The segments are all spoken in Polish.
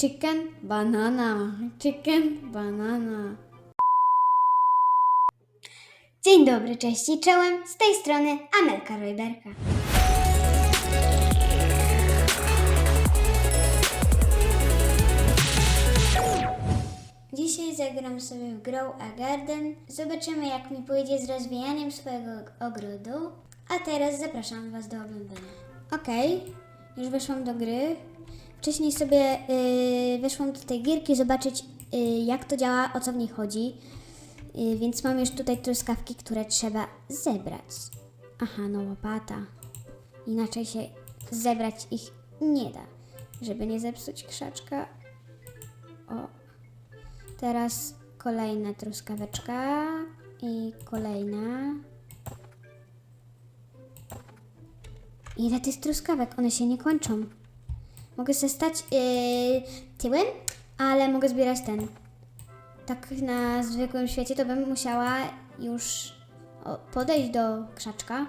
Chicken, banana. Chicken, banana. Dzień dobry, cześć i czołem. Z tej strony Amelka Rojberka. Dzisiaj zagram sobie w Grow a Garden. Zobaczymy, jak mi pójdzie z rozwijaniem swojego ogrodu. A teraz zapraszam Was do oglądania. Okej, już weszłam do gry. Wcześniej sobie yy, weszłam do tej gierki zobaczyć, yy, jak to działa, o co w niej chodzi. Yy, więc mam już tutaj truskawki, które trzeba zebrać. Aha, no łopata. Inaczej się zebrać ich nie da. Żeby nie zepsuć krzaczka. O. Teraz kolejna truskaweczka i kolejna. Ile tych truskawek? One się nie kończą. Mogę się stać yy, tyłem, ale mogę zbierać ten. Tak na zwykłym świecie to bym musiała już podejść do krzaczka.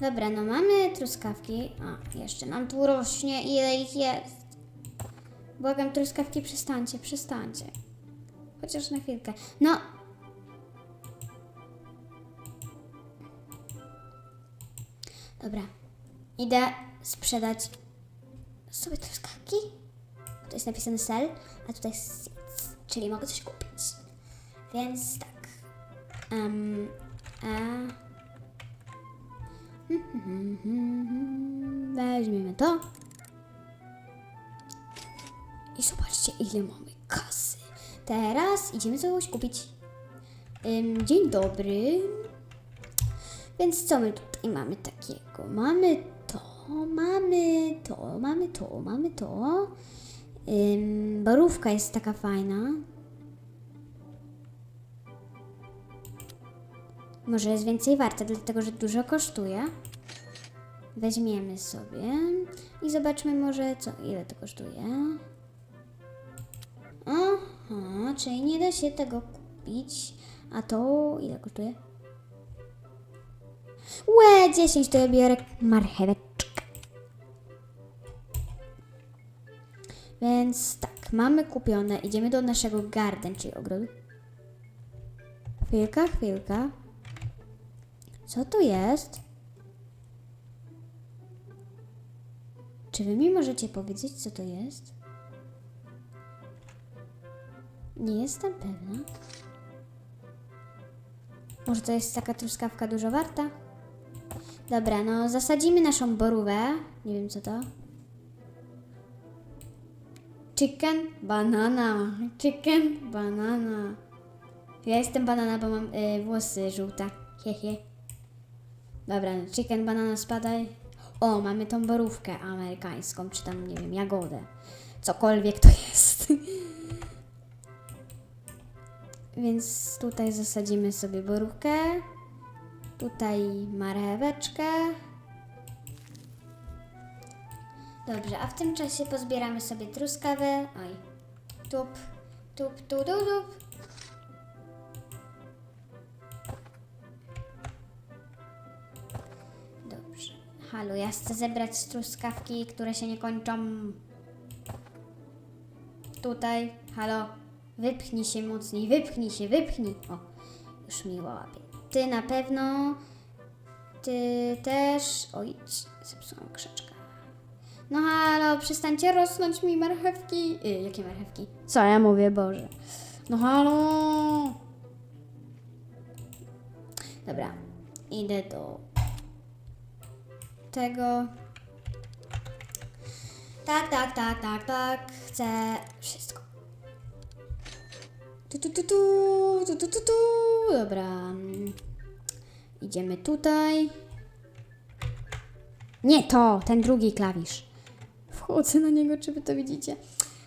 Dobra, no mamy truskawki. A, jeszcze nam tu rośnie. Ile ich jest? Błagam, truskawki, przestańcie, przestańcie. Chociaż na chwilkę. No. Dobra. Idę sprzedać sobie truskawki. Tu jest napisane sell, a tutaj jest czyli mogę coś kupić. Więc tak. Um, a... Weźmiemy to. I zobaczcie, ile mamy kasy. Teraz idziemy coś kupić. Ym, dzień dobry. Więc co my tutaj mamy takiego? Mamy mamy to, mamy to, mamy to. Ym, borówka jest taka fajna. Może jest więcej warta, dlatego że dużo kosztuje. Weźmiemy sobie i zobaczmy może co, ile to kosztuje. Aha, czyli nie da się tego kupić. A to ile kosztuje? Łe, 10 to ja biorę marcheweczkę. Więc tak, mamy kupione. Idziemy do naszego garden, czyli ogrodu. Chwilka, chwilka. Co to jest? Czy wy mi możecie powiedzieć, co to jest? Nie jestem pewna. Może to jest taka truskawka dużo warta? Dobra, no zasadzimy naszą borówę. Nie wiem co to. Chicken, banana. Chicken, banana. Ja jestem banana, bo mam y, włosy żółte. Hehe. Dobra, no, chicken, banana, spadaj. O, mamy tą borówkę amerykańską, czy tam, nie wiem, jagodę. Cokolwiek to jest. Więc tutaj zasadzimy sobie borówkę. Tutaj marcheweczkę. Dobrze, a w tym czasie pozbieramy sobie truskawę. Oj. Tup, tup, tu, tu, tup. Dobrze. Halo, ja chcę zebrać truskawki, które się nie kończą. Tutaj, halo, wypchnij się mocniej, wypchnij się, wypchnij. O, już mi łapie. Ty na pewno, ty też. Oj, zepsułam krzaczka. No halo, przestańcie rosnąć mi marchewki. Y, jakie marchewki? Co ja mówię, Boże. No halo. Dobra, idę do tego. Tak, tak, tak, tak, tak. Chcę wszystko. Tu, tu, tu, tu, tu, tu, tu, tu. Dobra. Idziemy tutaj. Nie to, ten drugi klawisz. Wchodzę na niego, czy wy to widzicie.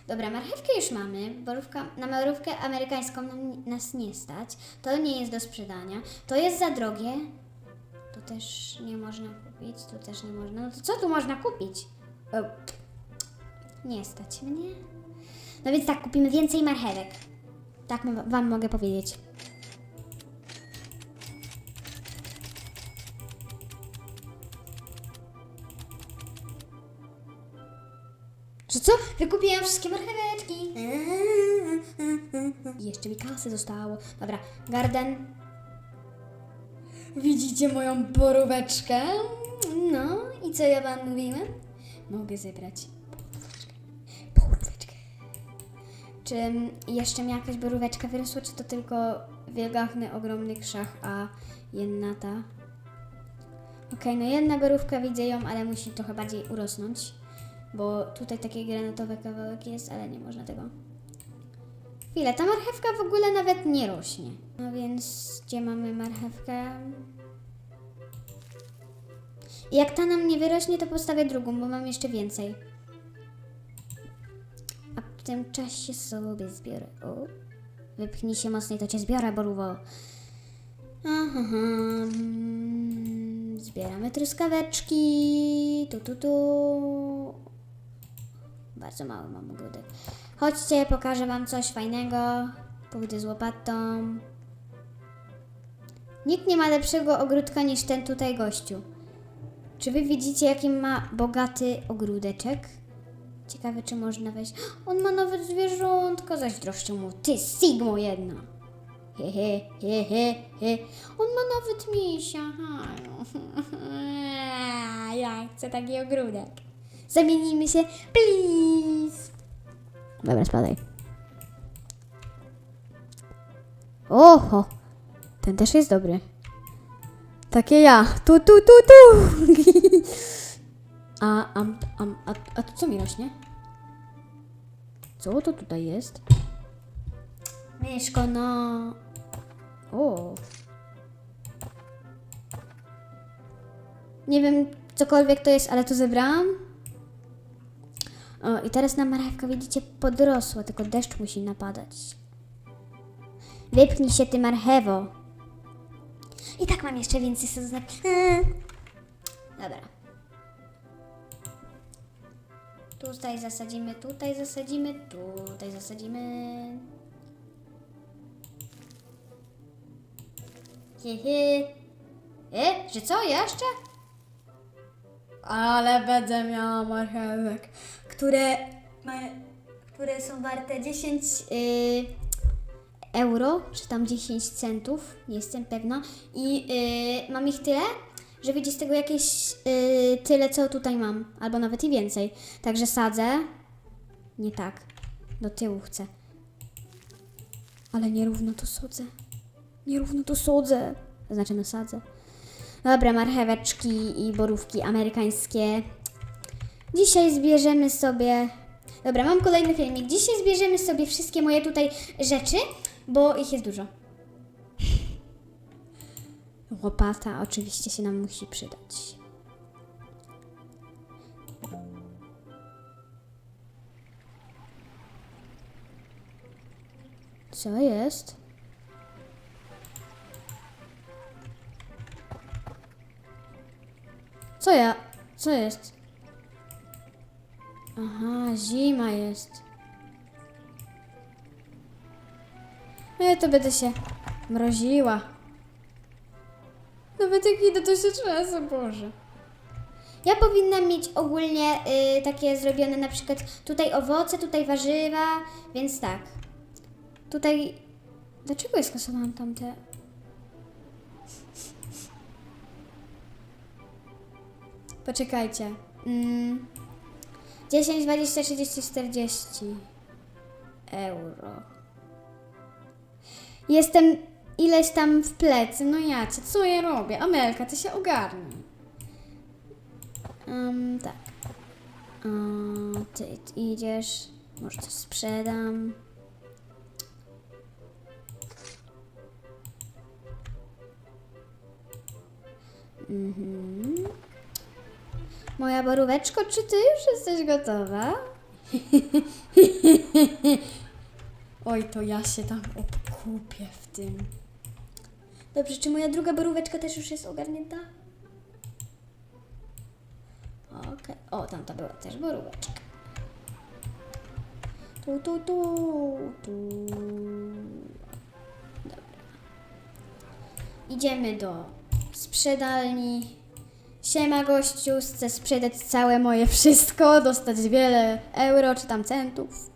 Dobra, marchewkę już mamy. Borówka, na marówkę amerykańską nam, nas nie stać. To nie jest do sprzedania. To jest za drogie. To też nie można kupić. To też nie można. No to co tu można kupić? O, nie stać mnie. No więc tak, kupimy więcej marchewek. Tak wam mogę powiedzieć. Wszystkie marcheweczki. I jeszcze mi kasy zostało. Dobra, garden. Widzicie moją boróweczkę? No, i co ja wam mówiłem? Mogę zebrać boróweczkę. Czy jeszcze mi jakaś boróweczka wyrosła, czy to tylko wielgachny, ogromny krzak, a jedna ta? Okej, no jedna borówka widzę ją, ale musi trochę bardziej urosnąć, bo tutaj taki granatowy kawałek jest, ale nie można tego. Chwilę, ta marchewka w ogóle nawet nie rośnie. No więc gdzie mamy marchewkę? Jak ta nam nie wyrośnie, to postawię drugą, bo mam jeszcze więcej. A w tym czasie sobie zbiorę. O, wypchnij się mocniej, to cię zbiorę, boruwo. Mm, zbieramy truskaweczki. Tu, tu, tu. Bardzo mały mam ogródek. Chodźcie, pokażę wam coś fajnego. Pójdę z łopatą. Nikt nie ma lepszego ogródka niż ten tutaj gościu. Czy wy widzicie, jaki ma bogaty ogródeczek? Ciekawe, czy można wejść. On ma nawet zwierzątko, zazdroszczę mu. Ty, Sigmo jedna. He, he, he, he. On ma nawet misia. Ja chcę taki ogródek. Zamienimy się, please. Dobra, spadaj. Oho, ten też jest dobry. Takie ja. Tu, tu, tu, tu. a, a, a, a, a to co mi rośnie? Co to tutaj jest? Myszko, no. O. Nie wiem, cokolwiek to jest, ale to zebrałam. O, i teraz na marchewka, widzicie, podrosła, tylko deszcz musi napadać. Wypchnij się, ty marchewo. I tak mam jeszcze więcej sadzonek. Eee. Dobra. Tutaj zasadzimy, tutaj zasadzimy, tutaj zasadzimy. Hehe. E, że co jeszcze? Ale będę miała marchewek, które, ma- które są warte 10 y, euro, czy tam 10 centów, nie jestem pewna. I y, mam ich tyle, że wyjdzie z tego jakieś y, tyle, co tutaj mam, albo nawet i więcej. Także sadzę. Nie tak. Do tyłu chcę. Ale nierówno to sadzę. Nierówno to sadzę. Znaczy, no sadzę. Dobra, marcheweczki i borówki amerykańskie. Dzisiaj zbierzemy sobie. Dobra, mam kolejny filmik. Dzisiaj zbierzemy sobie wszystkie moje tutaj rzeczy, bo ich jest dużo. Łopata oczywiście się nam musi przydać. Co jest? Co ja? Co jest? Aha, zima jest. No ja to będę się mroziła. Nawet jak idę, to się trzęsę, Boże. Ja powinnam mieć ogólnie y, takie zrobione na przykład tutaj owoce, tutaj warzywa, więc tak. Tutaj... Dlaczego ja skasowałam tamte? Poczekajcie. Mm. 10, 20, 30, 40 euro. Jestem ileś tam w plecy. No ja cię, co ja robię? Amelka, ty się ogarnij. Um, tak. Ty idziesz. Może coś sprzedam. Mhm. Moja boróweczko, czy ty już jesteś gotowa? Oj, to ja się tam obkupię w tym. Dobrze, czy moja druga boróweczka też już jest ogarnięta? Okej. O, tam to była też boróweczka. Tu, tu, tu, tu. Dobra. Idziemy do sprzedalni. Siema gościu, chcę sprzedać całe moje wszystko, dostać wiele euro czy tam centów.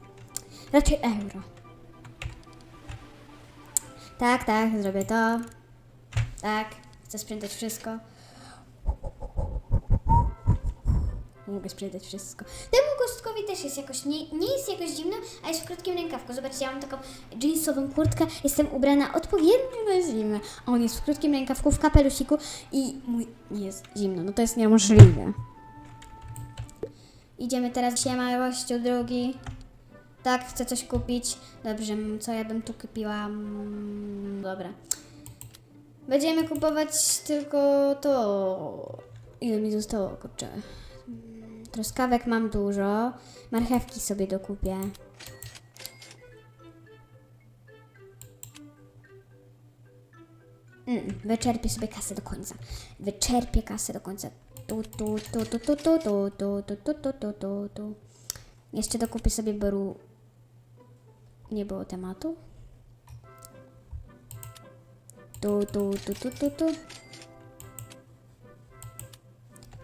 Raczej euro. Tak, tak, zrobię to. Tak, chcę sprzedać wszystko. Mogę sprzedać wszystko. Temu gostkowi też jest jakoś, nie, nie jest jakoś zimno, a jest w krótkim rękawku. Zobaczcie, ja mam taką jeansową kurtkę, jestem ubrana odpowiednio na zimę. A on jest w krótkim rękawku, w kapelusiku i mój jest zimno. No to jest niemożliwe. Idziemy teraz, siema gościu drugi. Tak, chcę coś kupić. Dobrze, co ja bym tu kupiła? Mm, Dobra. Będziemy kupować tylko to. Ile mi zostało, kurczę? Mm, Truskawek mam dużo. Marchewki sobie dokupię. Mm, wyczerpię sobie kasę do końca. Wyczerpię kasę do końca. Tu, tu, tu, tu, tu, tu, tu, tu, tu, tu, tu, tu, tu, tu. Jeszcze dokupię sobie boru... Nie było tematu. Tu, tu, tu, tu, tu, tu.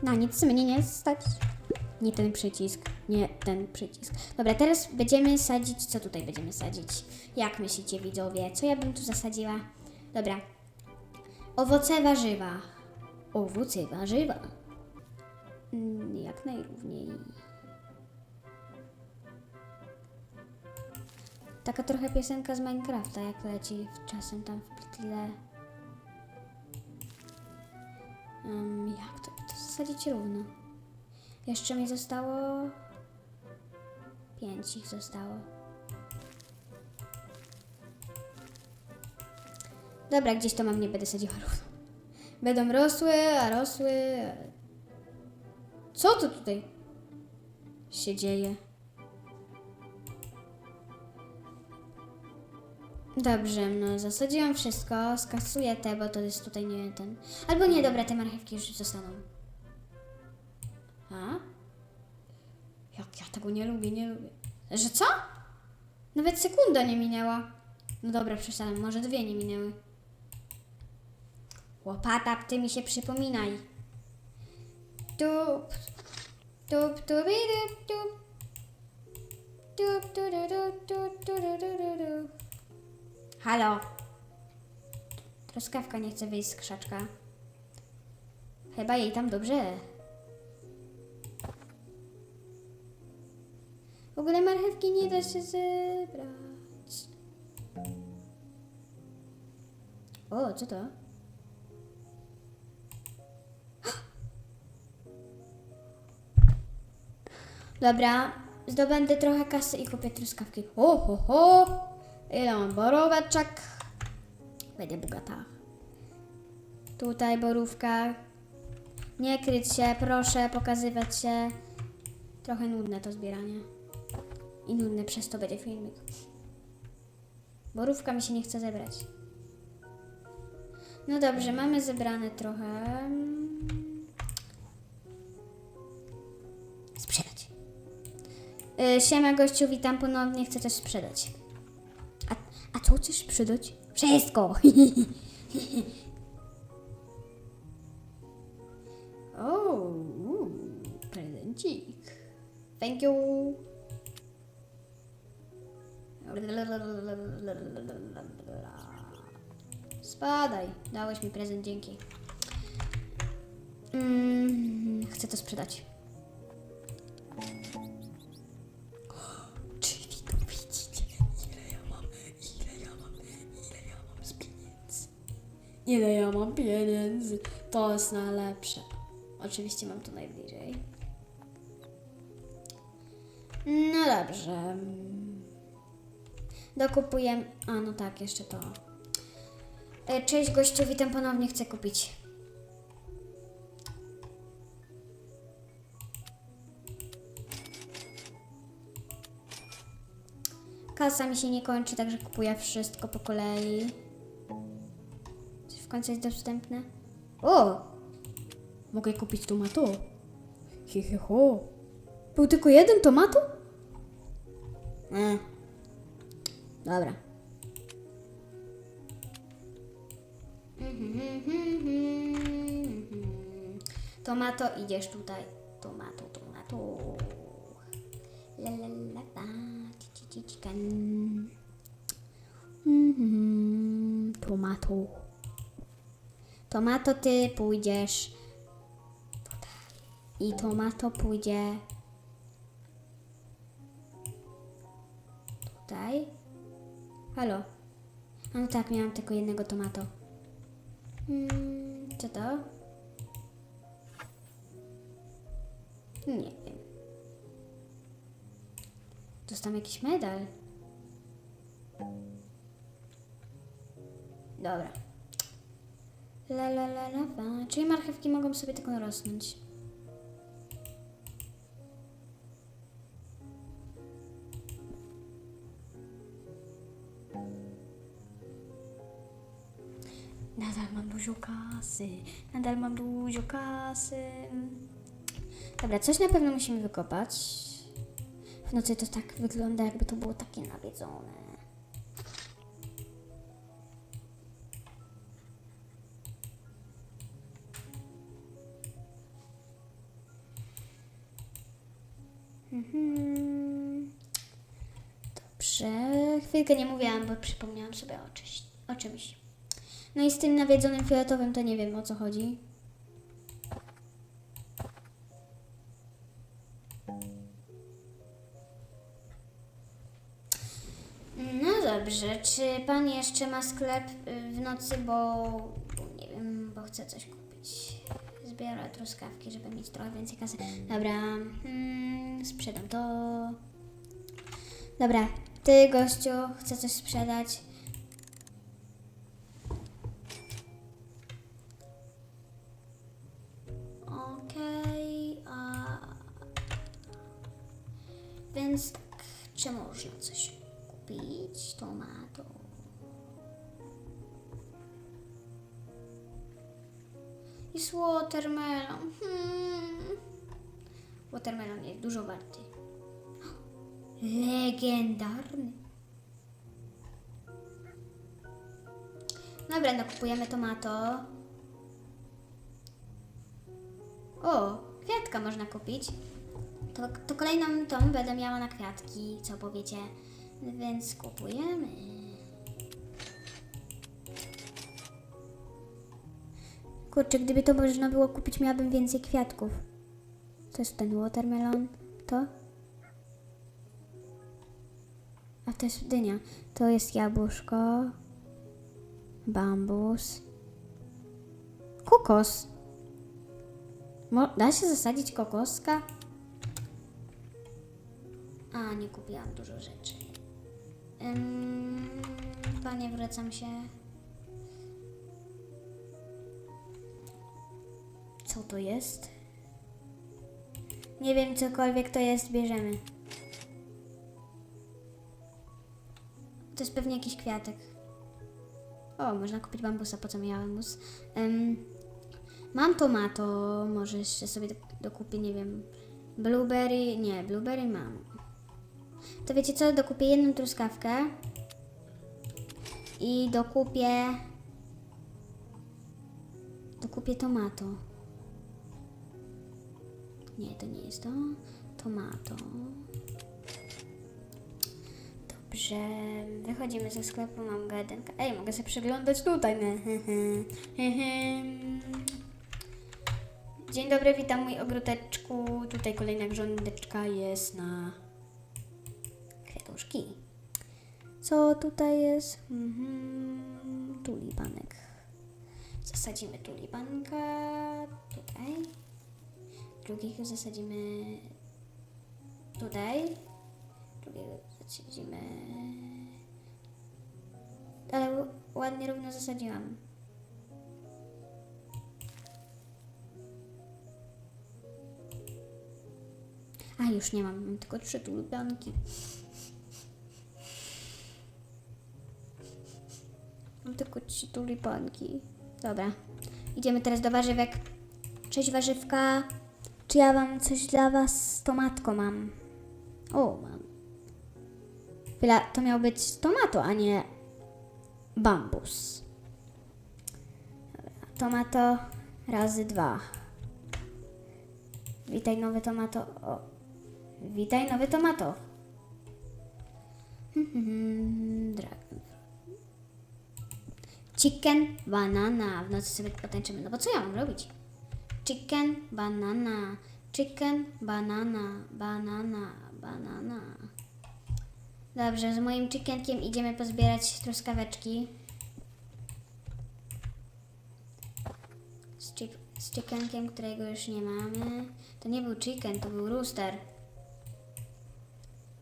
Na nic mnie nie stać. Nie ten przycisk, nie ten przycisk. Dobra, teraz będziemy sadzić. Co tutaj będziemy sadzić? Jak myślicie, widzowie? Co ja bym tu zasadziła? Dobra, Owoce, warzywa. Owoce, warzywa. Mm, Jak najrówniej. Taka trochę piosenka z Minecrafta, jak leci czasem tam w tle. Um, jak to, to zasadzić równo? Jeszcze mi zostało... Pięć ich zostało. Dobra, gdzieś to mam, nie będę sadziła równo. Będą rosły, a rosły... Co to tutaj się dzieje? Dobrze, no zasadziłam wszystko, skasuję te, bo to jest tutaj nie ten... Albo nie, dobra, te marchewki już zostaną. A? Jak ja tego nie lubię, nie lubię. Że co? Nawet sekunda nie minęła. No dobra, przestanę, może dwie nie minęły. Łopata, ty mi się przypominaj. Tup, tup, tubi, dup, tup. Tup, tu, tu. Halo. Truskawka nie chce wyjść z krzaczka. Chyba jej tam dobrze. Ogóle marchewki nie da się zebrać. O, co to? Dobra, zdobędę trochę kasy i kupię truskawki. Ho, ho, ho! Ile mam boróweczek? Będę bogata. Tutaj borówka. Nie kryć się, proszę, pokazywać się. Trochę nudne to zbieranie. I nudny przez to będzie filmik. Borówka mi się nie chce zebrać. No dobrze, mamy zebrane trochę. Sprzedać. Y, Siema gościu, witam ponownie, chcę coś sprzedać. A, a co chcesz sprzedać? Wszystko! Spadaj, dałeś mi prezent, dzięki. Mm, chcę to sprzedać. Czy wy to widzicie? Ile ja mam, ile ja mam, ile ja mam z pieniędzy? Ile ja mam pieniędzy? To jest najlepsze. Oczywiście mam to najbliżej. No dobrze. Dokupuję. A no tak, jeszcze to. E, Cześć gościu, witam ponownie, chcę kupić. Kasa mi się nie kończy, także kupuję wszystko po kolei. Czy w końcu jest dostępne? O! Mogę kupić tomatu. He, he, ho. Był tylko jeden tomatu? E. Dobra. Tomato, idziesz tutaj. Tomato, tomato. La la. Mhm, Tomato. Tomato, ty pójdziesz. I tomato pójdzie tutaj. Halo. No tak, miałam tylko jednego tomato. Hmm, co to? Nie wiem. Dostałem jakiś medal. Dobra. La la la la. Czyli marchewki mogą sobie tylko rosnąć. Nadal mam dużo kasy. Nadal mam dużo kasy. Dobra, coś na pewno musimy wykopać. W nocy to tak wygląda, jakby to było takie nawiedzone. Mhm. Dobrze. Chwilkę nie mówiłam, bo przypomniałam sobie o, czyś, o czymś. No i z tym nawiedzonym fioletowym to nie wiem o co chodzi. No dobrze, czy pan jeszcze ma sklep y, w nocy, bo, nie wiem, bo chcę coś kupić. Zbiorę truskawki, żeby mieć trochę więcej kasy. Dobra, mm, sprzedam to. Dobra, ty gościu, chcę coś sprzedać. Watermelon. Hmm. Watermelon jest dużo warty. Legendarny. Dobra, no kupujemy tomato. O, kwiatka można kupić. To, to kolejną tą będę miała na kwiatki, co powiecie. Więc kupujemy. Kurczę, gdyby to można było kupić, miałabym więcej kwiatków. To jest ten watermelon. To? A to jest dynia. To jest jabłuszko. Bambus. Kokos. Mo- da się zasadzić kokoska? A, nie kupiłam dużo rzeczy. Ym, panie, wracam się. Co to jest? Nie wiem, cokolwiek to jest, bierzemy. To jest pewnie jakiś kwiatek. O, można kupić bambusa, po co mi bambus? Ym, mam tomato, może jeszcze sobie do- dokupię, nie wiem, blueberry, nie, blueberry mam. To wiecie co, dokupię jedną truskawkę i dokupię, dokupię tomato. Nie, to nie jest to. Tomato. Dobrze, wychodzimy ze sklepu, mam gardenkę. Ej, mogę sobie przeglądać tutaj. Dzień dobry, witam mój ogródeczku. Tutaj kolejna grządeczka jest na kwiatuszki. Co tutaj jest? Mhm, tulipanek. Zasadzimy tulipanka tutaj. Drugiego zasadzimy tutaj. Drugiego zasadzimy. Ale ładnie równo zasadziłam. A już nie mam, mam tylko trzy tulipanki. Mam tylko trzy tulipanki. Dobra. Idziemy teraz do warzywek. Cześć warzywka. Czy ja mam coś dla was? Tomatko mam. O, mam. Chwila, to miał być tomato, a nie bambus. Tomato razy dwa. Witaj nowy tomato. O. Witaj nowy tomato. Dragon. Chicken, banana. W nocy sobie potańczymy. No bo co ja mam robić? Chicken, banana. Chicken, banana, banana, banana. Dobrze, z moim chickenkiem idziemy pozbierać truskaweczki. Z, z chickenkiem, którego już nie mamy. To nie był chicken, to był rooster.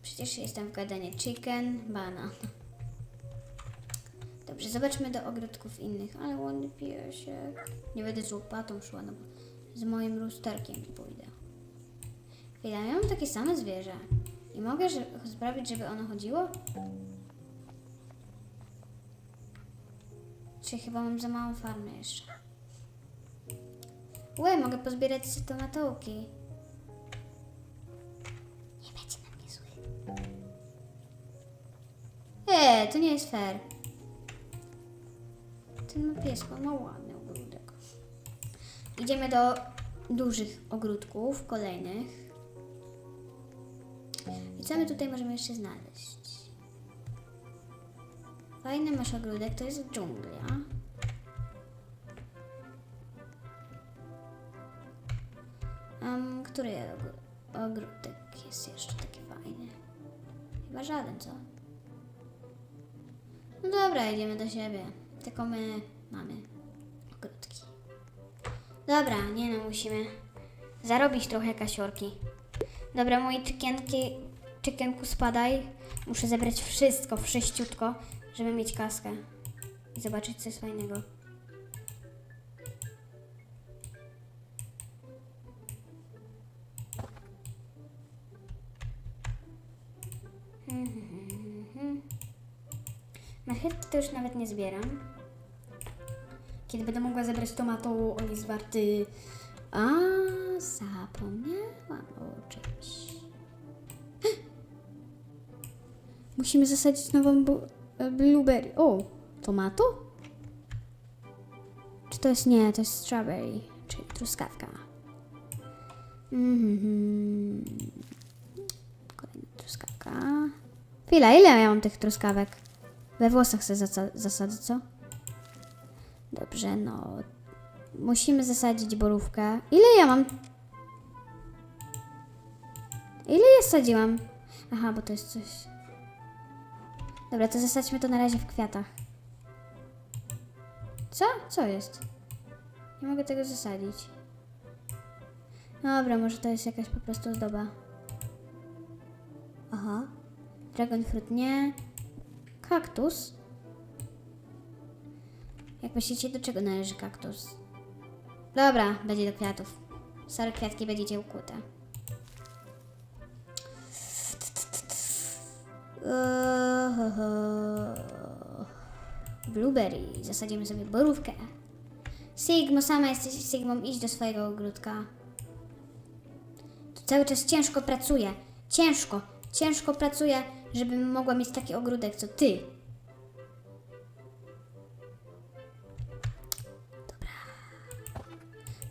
Przecież jestem w gadanie. Chicken, banan. Dobrze, zobaczmy do ogródków innych. Ale ładny piesek. Nie będę z łopatą szła, no bo z moim roosterkiem pójdę. Chwila, ja mam takie same zwierzę. I mogę że, sprawić, żeby ono chodziło? Czy chyba mam za małą farmę jeszcze? Łe, mogę pozbierać sobie tomatołki. Nie będzie na mnie zły. Eee, to nie jest fair. Ten ma pieska, ma ładny ogródek. Idziemy do dużych ogródków, kolejnych. I co my tutaj możemy jeszcze znaleźć? Fajny masz ogródek, to jest dżungla. Um, który ogr- ogródek jest jeszcze taki fajny? Chyba żaden, co? No dobra, idziemy do siebie. Tylko my mamy. Dobra, nie no, musimy zarobić trochę kasiorki. Dobra, moi czykienki, czykienku spadaj. Muszę zebrać wszystko, wszyściutko, żeby mieć kaskę. I zobaczyć coś fajnego. Marchewki to już nawet nie zbieram. Kiedy będę mogła zebrać tomatą, on jest warty... A, zapomniałam o czymś. Musimy zasadzić nową e, blueberry. O, tomato? Czy to jest... Nie, to jest strawberry, czyli truskawka. Mhm. Kolejna truskawka. Chwila, ile ja mam tych truskawek? We włosach sobie zasa- zasadzę, co? Dobrze, no. Musimy zasadzić borówkę. Ile ja mam? Ile ja sadziłam? Aha, bo to jest coś. Dobra, to zasadźmy to na razie w kwiatach. Co? Co jest? Nie mogę tego zasadzić. Dobra, może to jest jakaś po prostu zdoba. Aha. Dragon fruit nie. Kaktus? Jak myślicie, do czego należy kaktus? Dobra, będzie do kwiatów. Stare kwiatki będziecie ukute. Blueberry. Zasadzimy sobie borówkę. Sigmo, sama jesteś Sigmą, idź do swojego ogródka. Tu cały czas ciężko pracuję. Ciężko, ciężko pracuję, żebym mogła mieć taki ogródek, co ty.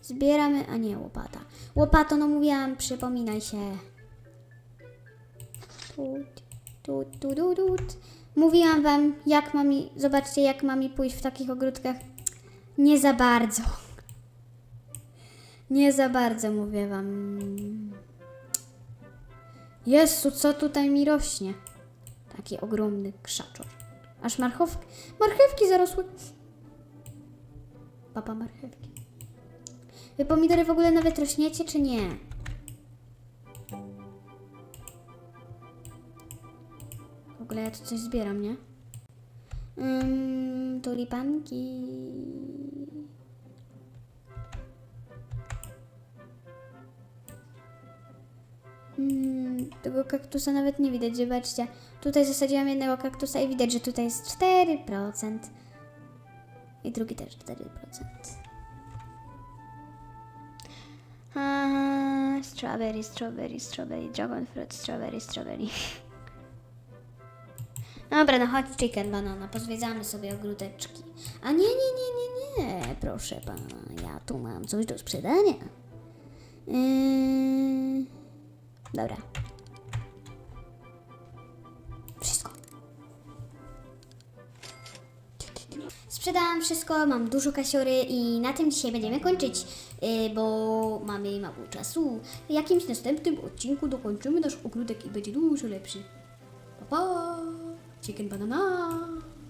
Zbieramy, a nie łopata. Łopato, no mówiłam, przypominaj się. Tut, tut, tut, tut, tut. Mówiłam wam, jak mam mi, zobaczcie, jak mam mi pójść w takich ogródkach. Nie za bardzo. Nie za bardzo, mówię wam. Jezu, co tutaj mi rośnie? Taki ogromny krzaczor. Aż marchewki, marchewki zarosły. Papa marchewki. Wy pomidory w ogóle nawet rośniecie, czy nie? W ogóle ja tu coś zbieram, nie? Mm, tulipanki. Mm, tego kaktusa nawet nie widać, zobaczcie. Tutaj zasadziłam jednego kaktusa i widać, że tutaj jest 4%. I drugi też 4%. Aha, strawberry, strawberry, strawberry, dragon fruit, strawberry, strawberry. Dobra, no chodź chicken banana, pozwiedzamy sobie ogródeczki. A nie, nie, nie, nie, nie, proszę pana, ja tu mam coś do sprzedania. Yy... Dobra. Wszystko. Sprzedałam wszystko, mam dużo kasiory i na tym dzisiaj będziemy kończyć, bo mamy mało czasu. W jakimś następnym odcinku dokończymy nasz ogródek i będzie dużo lepszy. Pa, pa! Chicken banana!